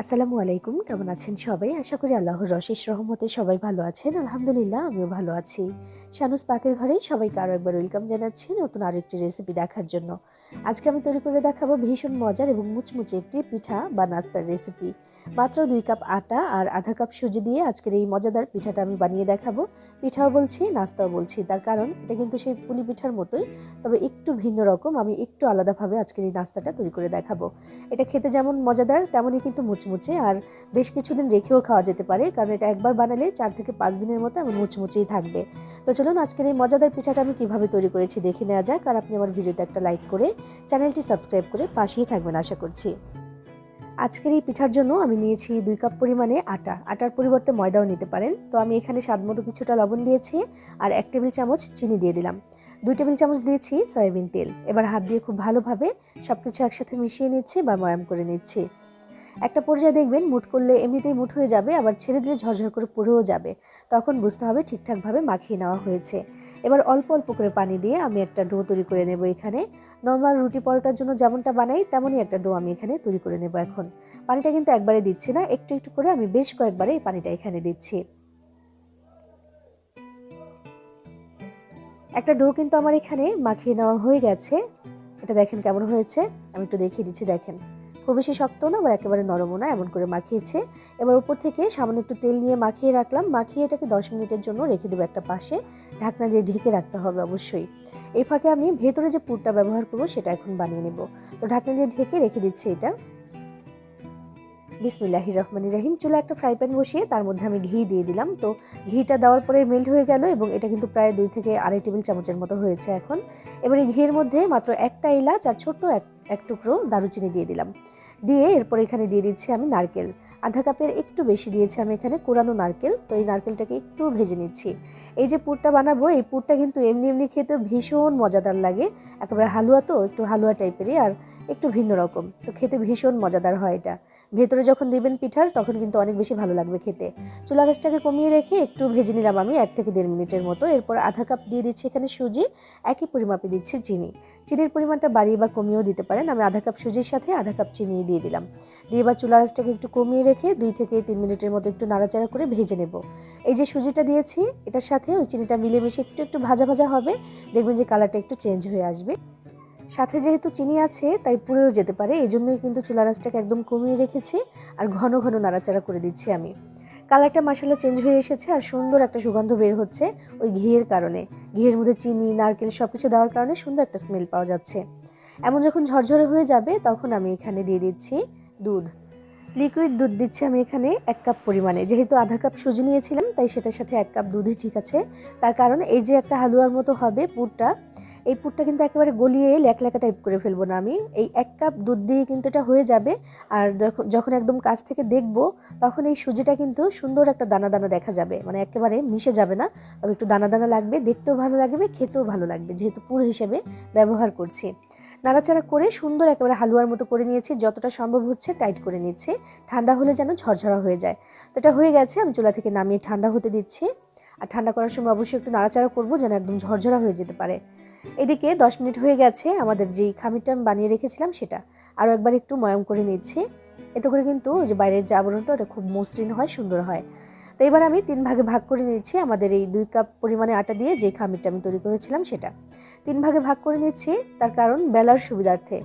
আসসালামু আলাইকুম, কেমন আছেন সবাই? আশা করি আল্লাহর রশিস রহমতে সবাই ভালো আছেন। আলহামদুলিল্লাহ, আমিও ভালো আছি। শানুস পাকের ঘরেই সবাইকে আরও একবার ওয়েলকাম জানাচ্ছি নতুন আরও একটি রেসিপি দেখার জন্য। আজকে আমি তৈরি করে দেখাবো ভীষণ মজার এবং মুচমুচে একটি পিঠা বা নাস্তার রেসিপি মাত্র দুই কাপ আটা আর আধা কাপ সুজি দিয়ে আজকের এই মজাদার পিঠাটা আমি বানিয়ে দেখাবো। পিঠাও বলছি, নাস্তাও বলছি। তার কারণ, এটা কিন্তু সেই পুলি পিঠার মতোই, তবে একটু ভিন্ন রকম। আমি একটু আলাদাভাবে আজকের এই নাস্তাটা তৈরি করে দেখাবো। এটা খেতে যেমন মজাদার, তেমনই কিন্তু মুচমুচে আর বেশ কিছুদিন রেখেও খাওয়া যেতে পারে, কারণ এটা একবার বানালে চার থেকে পাঁচ দিনের মতো এমন মুচমুচেই থাকবে। তো চলুন আজকের এই মজাদার পিঠাটা আমি কীভাবে তৈরি করেছি দেখে নেওয়া যাক, আর আপনি আমার ভিডিওতে একটা লাইক করে চ্যানেলটি সাবস্ক্রাইব করে পাশেই থাকবেন আশা করছি। আজকের এই পিঠার জন্য আমি নিয়েছি দুই কাপ পরিমাণে আটা। আটার পরিবর্তে ময়দাও নিতে পারেন। তো আমি এখানে স্বাদ মতো কিছুটা লবণ দিয়েছি আর এক টেবিল চামচ চিনি দিয়ে দিলাম। দুই টেবিল চামচ দিয়েছি সয়াবিন তেল। এবার হাত দিয়ে খুব ভালোভাবে সব কিছু একসাথে মিশিয়ে নিচ্ছি বা ময়াম করে নিচ্ছি। একটা পর্যায়ে দেখবেন মুট করলে এমনিতেই মুট হয়ে যাবে, আবার ছেড়ে দিলে ঝরঝর করে পুড়েও যাবে। তখন বুঝতে হবে ঠিকঠাকভাবে মাখিয়ে নেওয়া হয়েছে। এবার অল্প অল্প করে পানি দিয়ে আমি একটা ডো তৈরি করে নেব এখানে। নর্মাল রুটি পরোটার জন্য যেমনটা বানাই, তেমনই একটা ডো আমি এখানে তৈরি করে নেব এখন। পানিটা কিন্তু একবারে দিচ্ছি না, একটু একটু করে আমি বেশ কয়েকবারে এই পানিটা এখানে দিচ্ছি। একটা ডো কিন্তু আমার এখানে মাখিয়ে নেওয়া হয়ে গেছে। এটা দেখেন কেমন হয়েছে, আমি একটু দেখিয়ে দিচ্ছি, দেখেন। খুব বেশি শক্ত না বা একেবারে নরমও না, এমন করে মাখিয়েছে। এবার উপর থেকে সামান্য একটু তেল নিয়ে মাখিয়ে রাখলাম। মাখিয়ে এটাকে দশ মিনিটের জন্য রেখে দেবো একটা পাশে। ঢাকনা দিয়ে ঢেকে রাখতে হবে অবশ্যই। এই ফাঁকে আমি ভেতরে যে পুরটা ব্যবহার করব সেটা এখন বানিয়ে নেব। তো ঢাকনা দিয়ে ঢেকে রেখে দিচ্ছি এটা। বিসমিল্লাহ রহমানি রাহিম। চুলা একটা ফ্রাই প্যান বসিয়ে তার মধ্যে আমি ঘি দিয়ে দিলাম। তো ঘিটা দেওয়ার পরে মেল্ট হয়ে গেল এবং এটা কিন্তু প্রায় দুই থেকে আড়াই টেবিল চামচের মতো হয়েছে এখন। এবার এই ঘিয়ের মধ্যে মাত্র একটা এলাচ আর ছোট্ট এক এক টুকরো দারুচিনি দিয়ে দিলাম। দিয়ে এরপর এখানে দিয়ে দিচ্ছি আমি নারকেল। আধা কাপের একটু বেশি দিয়েছি আমি এখানে কোরানো নারকেল। তো এই নারকেলটাকে একটু ভেজে নিচ্ছি। এই যে পুরটা বানাবো, এই পুরটা কিন্তু এমনি এমনি খেতে ভীষণ মজাদার লাগে। একেবারে হালুয়া তো, একটু হালুয়া টাইপেরই আর একটু ভিন্ন রকম। তো খেতে ভীষণ মজাদার হয় এটা। ভেতরে যখন দিবেন পিঠার, তখন কিন্তু অনেক বেশি ভালো লাগবে খেতে। চুলা গাছটাকে কমিয়ে রেখে একটু ভেজে নিলাম আমি এক থেকে দেড় মিনিটের মতো। এরপর আধা কাপ দিয়ে দিচ্ছি এখানে সুজি, একই পরিমাপে দিচ্ছি চিনি। চিনির পরিমাণটা বাড়িয়ে বা কমিয়েও দিতে পারেন। আমি আধা কাপ সুজির সাথে আধা কাপ চিনি দিয়ে দিলাম। দিয়ে এবার চুলা গাছটাকে একটু কমিয়ে রেখে দুই থেকে তিন মিনিটের মতো একটু নাড়াচাড়া করে ভেজে নেব। এই যে সুজিটা দিয়েছি, এটার সাথে ওই চিনিটা মিলেমিশে একটু একটু ভাজা ভাজা হবে, দেখবেন যে কালারটা একটু চেঞ্জ হয়ে আসবে। সাথে যেহেতু চিনি আছে, তাই পুড়েও যেতে পারে এই জন্যই কিন্তু চুলা রাসটাকে একদম কমিয়ে রেখেছি আর ঘন ঘন নাড়াচাড়া করে দিচ্ছি আমি। কালারটা মশলা চেঞ্জ হয়ে এসেছে আর সুন্দর একটা সুগন্ধ বের হচ্ছে ওই ঘিয়ের কারণে। ঘিয়ের মধ্যে চিনি, নারকেল সব কিছু দেওয়ার কারণে সুন্দর একটা স্মেল পাওয়া যাচ্ছে। এমন যখন ঝরঝরে হয়ে যাবে, তখন আমি এখানে দিয়ে দিচ্ছি দুধ। লিকুইড দুধ দিচ্ছি আমি এখানে এক কাপ পরিমাণে। যেহেতু আধা কাপ সুজি নিয়েছিলাম, তাই সেটার সাথে এক কাপ দুধই ঠিক আছে। তার কারণ এই যে একটা হালুয়ার মতো হবে পুরটা, এই পুরটা কিন্তু একেবারে গলিয়ে ল্যাকল্যাকা টাইপ করে ফেলব না আমি। এই এক কাপ দুধ দিয়ে কিন্তু এটা হয়ে যাবে। আর যখন যখন একদম কাছ থেকে দেখব, তখন এই সুজিটা কিন্তু সুন্দর একটা দানা দানা দেখা যাবে। মানে একেবারে মিশে যাবে না। তবে একটু দানা দানা লাগবে, দেখতেও ভালো লাগবে, খেতেও ভালো লাগবে, যেহেতু পুর হিসেবে ব্যবহার করছি। নাড়াচাড়া করে সুন্দর একেবারে হালুয়ার মতো করে নিয়েছি, যতটা সম্ভব হচ্ছে টাইট করে নিচ্ছে। ঠান্ডা হলে যেন ঝরঝরা হয়ে যায়। তো এটা হয়ে গেছে, আমি চুলা থেকে নামিয়ে ঠান্ডা হতে দিচ্ছি। আর ঠান্ডা করার সময় অবশ্যই একটু নাড়াচাড়া করব যেন একদম ঝরঝরা হয়ে যেতে পারে। এদিকে দশ মিনিট হয়ে গেছে, আমাদের যেই খামিরটা আমি বানিয়ে রেখেছিলাম সেটা। আরও একবার একটু ময়ম করে নিচ্ছি। এতে করে কিন্তু যে বাইরের যে আবরণটা, ওটা খুব মসৃণ হয়, সুন্দর হয়। এবার আমি তিন ভাগে ভাগ করে নিচ্ছি আমাদের এই দুই কাপ পরিমাণে আটা দিয়ে যে খামিরটা আমি তৈরি করেছিলাম সেটা। তিন ভাগে ভাগ করে নিচ্ছি তার কারণ বেলার সুবিধার্থে।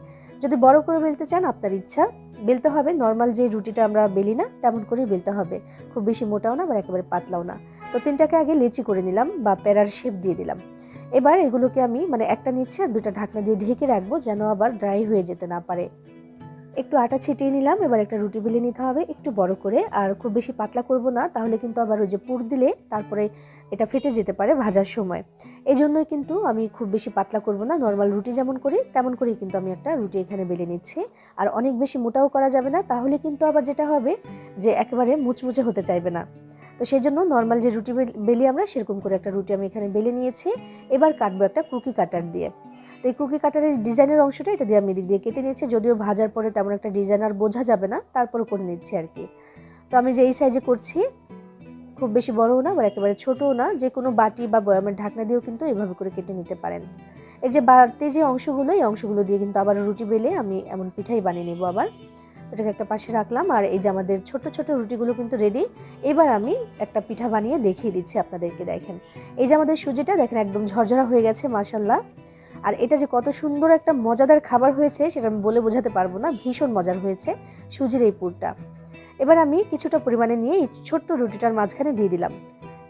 যদি বড় করে বেলতে চান, আপনার ইচ্ছা। বেলতে হবে, নর্মাল যে রুটিটা আমরা বেলি না, তেমন করেই বেলতে হবে। খুব বেশি মোটাও না বা একেবারে পাতলাও না। তো তিনটাকে আগে লেচি করে নিলাম বা প্যারার শেপ দিয়ে দিলাম। এবার এগুলোকে আমি মানে একটা নিচ্ছি আর দুটা ঢাকনা দিয়ে ঢেকে রাখব, যেন আবার ড্রাই হয়ে যেতে না পারে। একটু আটা ছিটিয়ে নিলাম, এবার একটা রুটি বেলে নিতে হবে, একটু বড় করে, আর খুব বেশি পাতলা করব না, তাহলে কিন্তু আবার ওই যে পুর দিলে তারপরে এটা ফেটে যেতে পারে ভাজার সময়। এই জন্যই কিন্তু আমি খুব বেশি পাতলা করব না নর্মাল রুটি যেমন করি, তেমন করেই কিন্তু আমি একটা রুটি এখানে বেলে নিচ্ছি। আর অনেক বেশি মোটাও করা যাবে না, তাহলে কিন্তু আবার যেটা হবে যে একেবারে মুচমুচে হতে চাইবে না। তো সেই জন্য নর্মাল যে রুটি বেলি আমরা, সেরকম করে একটা রুটি আমি এখানে বেলে নিয়েছি। এবার কাটবো একটা কুকি কাটার দিয়ে। তো এই কুকি কাটারের ডিজাইনের অংশটা এটা দিয়ে আমি দিক দিয়ে কেটে নিয়েছি। যদিও ভাজার পরে তেমন একটা ডিজাইন আর বোঝা যাবে না তারপরে করে নিচ্ছি আর কি। তো আমি যে এই সাইজে করছি, খুব বেশি বড়ও না বা একেবারে ছোটও না, যে কোনো বাটি বা বয়ামের ঢাকনা দিয়েও কিন্তু এভাবে করে কেটে নিতে পারেন। এই যে বাড়তি যে অংশগুলো, এই অংশগুলো দিয়ে কিন্তু আবার রুটি বেলে আমি এমন পিঠাই বানিয়ে নেব আবার। তো এটাকে একটা পাশে রাখলাম আর এই যে আমাদের ছোট ছোট রুটিগুলো কিন্তু রেডি এবার আমি একটা পিঠা বানিয়ে দেখিয়ে দিচ্ছি আপনাদেরকে, দেখেন। এই যে আমাদের সুজিটা, দেখেন একদম ঝরঝরা হয়ে গেছে মাসাল্লাহ আর এটা যে কত সুন্দর একটা মজাদার খাবার হয়েছে, সেটা আমি বলে বোঝাতে পারব না। ভীষণ মজার হয়েছে সুজির এই পুরটা। এবার আমি কিছুটা পরিমাণে নিয়ে এই ছোট্ট রুটিটার মাঝখানে দিয়ে দিলাম।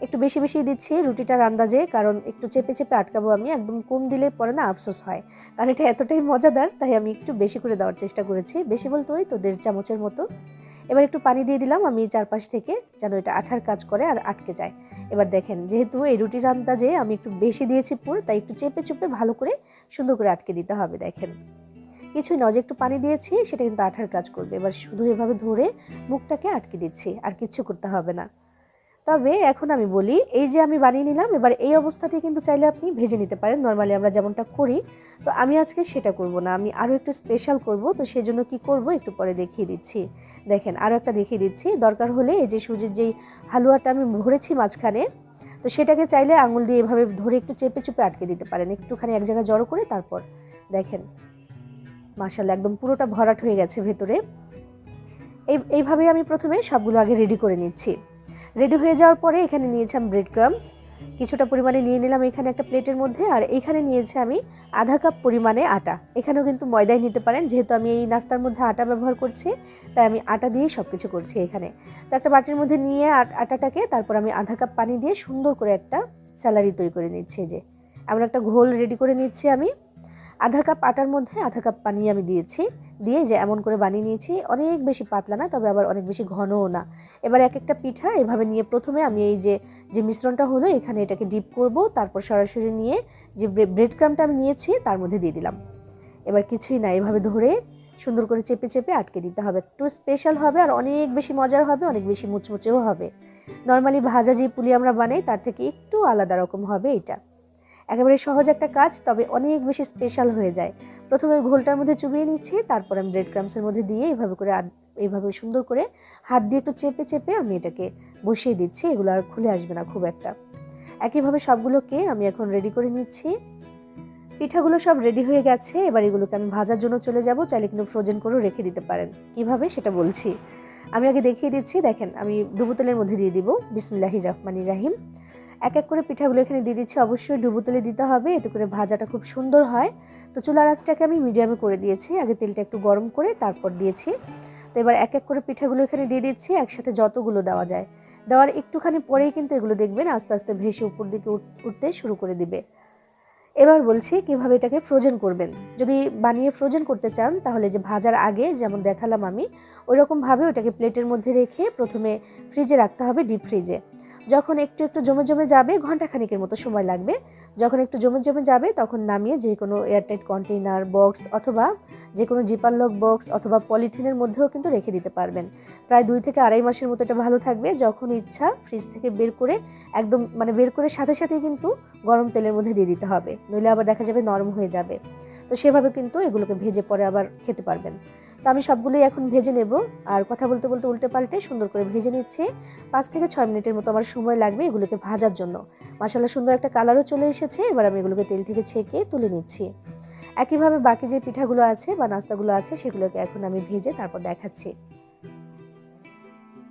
একটু বেশি বেশি দিচ্ছি রুটিটার আন্দাজে, কারণ একটু চেপে চেপে আটকাবো আমি, একদম কম দিলে পরে না আফসোস হয়। কারণ এটা এতটাই মজাদার, তাই আমি একটু বেশি করে দেওয়ার চেষ্টা করেছি। বেশি বলতে ওই তো দেড় চামচের মতো। এবার একটু পানি দিয়ে দিলাম, আমি চারপাশ থেকে যেন এটা আঠার কাজ করে আর আটকে যায়। এবার দেখেন, যেহেতু এই রুটি রুটির আন্দাজে আমি একটু বেশি দিয়েছি পুর, তাই একটু চেপে চেপে ভালো করে সুন্দর করে আটকে দিতে হবে, দেখেন। কিছুই নয়, যে একটু পানি দিয়েছি, সেটা কিন্তু আঠার কাজ করবে। এবার শুধু এভাবে ধরে মুখটাকে আটকে দিচ্ছি, আর কিছু করতে হবে না। তবে এখন আমি বলি, এই যে আমি বানিয়ে নিলাম, এবার এই অবস্থাতে কিন্তু চাইলে আপনি ভেজে নিতে পারেন। নর্মালি আমরা যেমনটা করি, তো আমি আজকে সেটা করব না। আমি আরও একটু স্পেশাল করব, তো সেই জন্য কী করব একটু পরে দেখিয়ে দিচ্ছি। দেখেন আরও একটা দেখিয়ে দিচ্ছি। দরকার হলে এই যে সুজির যেই হালুয়াটা আমি ভরেছি মাঝখানে, তো সেটাকে চাইলে আঙুল দিয়ে এভাবে ধরে একটু চেপে চেপে আটকে দিতে পারেন। একটুখানি এক জায়গায় জড়ো করে তারপর দেখেন মাসাল্লাহ একদম পুরোটা ভরাট হয়ে গেছে ভেতরে। এই এইভাবেই আমি প্রথমে সবগুলো আগে রেডি করে নিচ্ছি। রেডি হয়ে যাওয়ার পরে এখানে নিয়েছিলাম ব্রেড ক্রামস কিছুটা পরিমাণে নিয়ে নিলাম এখানে একটা প্লেটের মধ্যে, আর এখানে নিয়েছি আমি আধা কাপ পরিমাণে আটা। এখানেও কিন্তু ময়দাই নিতে পারেন, যেহেতু আমি এই নাস্তার মধ্যে আটা ব্যবহার করছি, তাই আমি আটা দিয়েই সব কিছু করছি এখানে। তো একটা বাটির মধ্যে নিয়ে আটাটাকে তারপর আমি আধা কাপ পানি দিয়ে সুন্দর করে একটা স্যালারি তৈরি করে নিচ্ছি যে। এমন একটা ঘোল রেডি করে নিচ্ছি আমি। আধা কাপ আটার মধ্যে আধা কাপ পানি আমি দিয়েছি। দিয়ে যে এমন করে বানিয়ে নিয়েছি, অনেক বেশি পাতলা না, তবে আবার অনেক বেশি ঘনও না। এবার এক একটা পিঠা এভাবে নিয়ে প্রথমে আমি এই যে যে মিশ্রণটা হলো, এখানে এটাকে ডিপ করব, তারপর সরাসরি নিয়ে যে ব্রেড ক্রামটা আমি নিয়েছি, তার মধ্যে দিয়ে দিলাম। এবার কিছুই না, এভাবে ধরে সুন্দর করে চেপে চেপে আটকে দিতে হবে। একটু স্পেশাল হবে আর অনেক বেশি মজার হবে, অনেক বেশি মুচমুচেও হবে। নর্মালি ভাজা যে পুলি আমরা বানাই, তার থেকে একটু আলাদা রকম হবে এটা একেবারে সহজ একটা কাজ, তবে অনেক বেশি স্পেশাল হয়ে যায়। প্রথমে ঘোলটার মধ্যে চুবিয়ে নিচ্ছি, তারপর আমি ব্রেড ক্রামসের মধ্যে দিয়ে এইভাবে করে এইভাবে সুন্দর করে হাত দিয়ে একটু চেপে চেপে আমি এটাকে বসিয়ে দিচ্ছি, এগুলো আর খুলে আসবে না খুব একটা। একইভাবে সবগুলোকে আমি এখন রেডি করে নিচ্ছি। পিঠাগুলো সব রেডি হয়ে গেছে, এবার এগুলোকে আমি ভাজার জন্য চলে যাব, চাইলে কিন্তু ফ্রোজেন করেও রেখে দিতে পারেন। কীভাবে সেটা বলছি। আমি আগে দেখিয়ে দিচ্ছি, দেখেন আমি ডুবুতলের মধ্যে দিয়ে দিব, বিসমিল্লাহির রহমানির রাহিম। এক এক করে পিঠাগুলো এখানে দিয়ে দিচ্ছি। অবশ্যই ডুবো তুলে দিতে হবে, এতে করে ভাজাটা খুব সুন্দর হয়। তো চুলার আঁচটাকে আমি মিডিয়ামে করে দিয়েছি। আগে তেলটা একটু গরম করে তারপর দিয়েছি। তো এবার এক এক করে পিঠাগুলো এখানে দিয়ে দিচ্ছি, একসাথে যতগুলো দেওয়া যায়। দেওয়ার একটুখানি পরেই কিন্তু এগুলো দেখবেন আস্তে আস্তে ভেসে উপর দিকে উঠতে শুরু করে দিবে। এবার বলছি কীভাবে এটাকে ফ্রোজেন করবেন। যদি বানিয়ে ফ্রোজেন করতে চান, তাহলে যে ভাজার আগে যেমন দেখালাম আমি ওই রকমভাবে ওটাকে প্লেটের মধ্যে রেখে প্রথমে ফ্রিজে রাখতে হবে ডিপ ফ্রিজে যখন একটু একটু জমে জমে যাবে ঘণ্টা খানিকের মতো সময় লাগবে। যখন একটু জমে জমে যাবে, তখন নামিয়ে যে কোনো এয়ারটাইট কন্টেইনার বক্স অথবা যে কোনো জিপার লক বক্স অথবা পলিথিনের মধ্যেও কিন্তু রেখে দিতে পারবেন। প্রায় দুই থেকে আড়াই মাসের মতো এটা ভালো থাকবে। যখন ইচ্ছা ফ্রিজ থেকে বের করে একদম মানে বের করে সাথে সাথে কিন্তু গরম তেলের মধ্যে দিয়ে দিতে হবে। নইলে আবার দেখা যাবে নরম হয়ে যাবে। তো সেভাবে কিন্তু এগুলোকে ভেজে পরে আবার খেতে পারবেন। তো আমি সবগুলোই এখন ভেজে নেব। আর কথা বলতে বলতে উল্টে পাল্টে সুন্দর করে ভেজে নিচ্ছে। পাঁচ থেকে ছয় মিনিটের মতো আমার সময় লাগবে এগুলোকে ভাজার জন্য। মশালা সুন্দর একটা কালারও চলে এসেছে। এবার আমি এগুলোকে তেল থেকে ছেঁকে তুলে নিচ্ছি। একইভাবে বাকি যে পিঠাগুলো আছে বা নাস্তাগুলো আছে, সেগুলোকে এখন আমি ভেজে তারপর দেখাচ্ছি।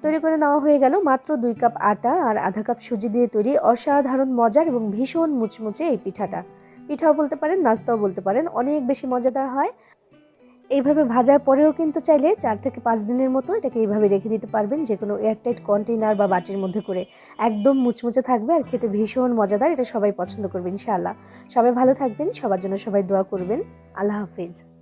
তৈরি করে নেওয়া হয়ে গেল মাত্র দুই কাপ আটা আর আধা কাপ সুজি দিয়ে তৈরি অসাধারণ মজার এবং ভীষণ মুচমুচে এই পিঠাটা। পিঠাও বলতে পারেন, নাস্তাও বলতে পারেন, অনেক বেশি মজাদার হয়। এইভাবে ভাজার পরেও কিন্তু চাইলে চার থেকে পাঁচ দিনের মতো এটাকে এইভাবে রেখে দিতে পারবেন, যে কোনো এয়ারটাইট কন্টেনার বা বাটির মধ্যে করে। একদম মুচমুচে থাকবে আর খেতে ভীষণ মজাদার, এটা সবাই পছন্দ করবেন ইনশাআল্লাহ। সবাই ভালো থাকবেন, সবার জন্য সবাই দোয়া করবেন। আল্লাহ হাফিজ।